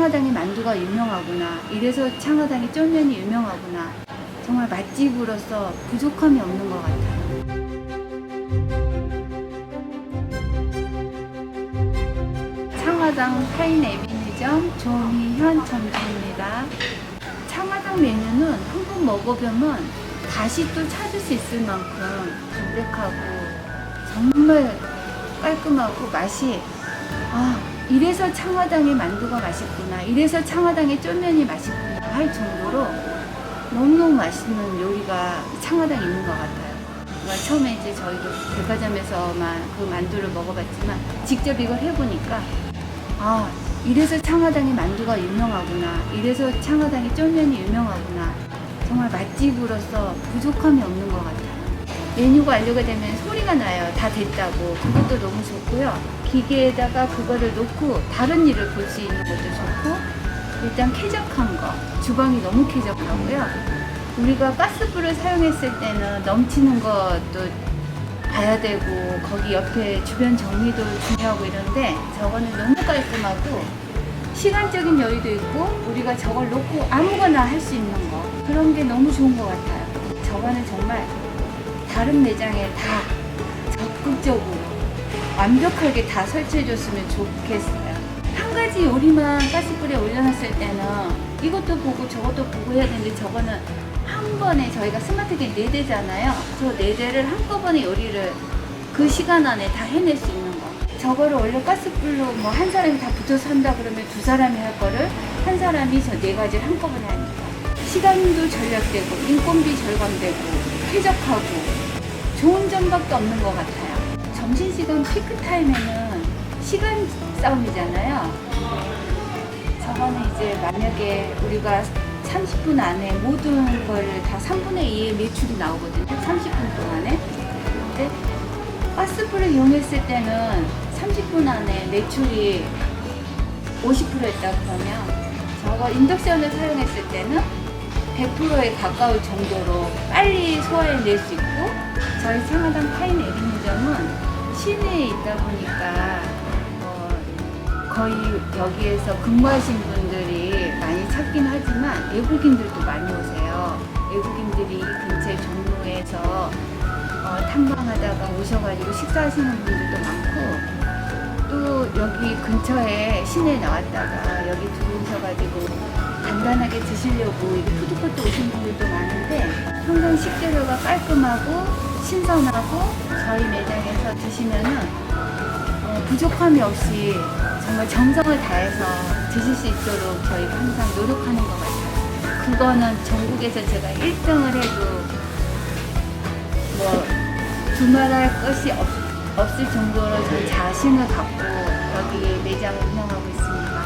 창화당의 만두가 유명하구나. 이래서 창화당의 쫄면이 유명하구나. 정말 맛집으로서 부족함이 없는 것 같아요. 창화당 파인 에비뉴점 조미현 점주입니다. 창화당 메뉴는 한 번 먹어보면 다시 또 찾을 수 있을 만큼 담백하고 정말 깔끔하고 맛이 아 이래서 창화당의 만두가 맛있구나 이래서 창화당의 쫄면이 맛있구나 할 정도로 너무너무 맛있는 요리가 창화당에 있는 것 같아요. 그러니까 처음에 이제 저희도 백화점에서만 그 만두를 먹어봤지만 직접 이걸 해보니까 아 이래서 창화당의 만두가 유명하구나 이래서 창화당의 쫄면이 유명하구나 정말 맛집으로서 부족함이 없는 것 같아요. 메뉴가 완료가 되면 소리가 나요. 다 됐다고. 그것도 너무 좋고요. 기계에다가 그거를 놓고 다른 일을 볼 수 있는 것도 좋고, 일단 쾌적한 거. 주방이 너무 쾌적하고요. 우리가 가스불을 사용했을 때는 넘치는 것도 봐야 되고, 거기 옆에 주변 정리도 중요하고 이런데, 저거는 너무 깔끔하고, 시간적인 여유도 있고, 우리가 저걸 놓고 아무거나 할 수 있는 거. 그런 게 너무 좋은 것 같아요. 저거는 정말 다른 매장에 다 적극적으로 완벽하게 다 설치해줬으면 좋겠어요. 한 가지 요리만 가스불에 올려놨을 때는 이것도 보고 저것도 보고 해야 되는데 저거는 한 번에 저희가 스마트게 네 대잖아요. 저네 대를 한꺼번에 요리를 그 시간 안에 다 해낼 수 있는 거. 저거를 원래 가스불로 뭐 한 사람이 다 붙어서 한다 그러면 두 사람이 할 거를 한 사람이 저 네 가지를 한꺼번에 하니까 시간도 절약되고 인건비 절감되고 쾌적하고 좋은 점밖에 없는 것 같아요. 점심시간 피크타임에는 시간 싸움이잖아요. 저거는 이제 만약에 우리가 30분 안에 모든 거를 다 3분의 2의 매출이 나오거든요. 30분 동안에. 근데 가스불을 이용했을 때는 30분 안에 매출이 50%였다 그러면 저거 인덕션을 사용했을 때는 100%에 가까울 정도로 빨리 소화해낼 수 있고 저희 창화당 파인 에비뉴점은 시내에 있다 보니까 어, 거의 여기에서 근무하신 분들이 많이 찾긴 하지만 외국인들도 많이 오세요. 외국인들이 이 근처 종로에서 어, 탐방하다가 오셔가지고 식사하시는 분들도 많고 또 여기 근처에 시내에 나왔다가 여기 들어오셔가지고 간단하게 드시려고 푸드코트 오신 분들도 많은데 항상 식재료가 깔끔하고 신선하고 저희 매장에서 드시면은 어, 부족함이 없이 정말 정성을 다해서 드실 수 있도록 저희가 항상 노력하는 것 같아요. 그거는 전국에서 제가 1등을 해도 뭐 두말할 것이 없, 없을 정도로 저희 자신을 갖고 여기 매장을 운영하고 있습니다.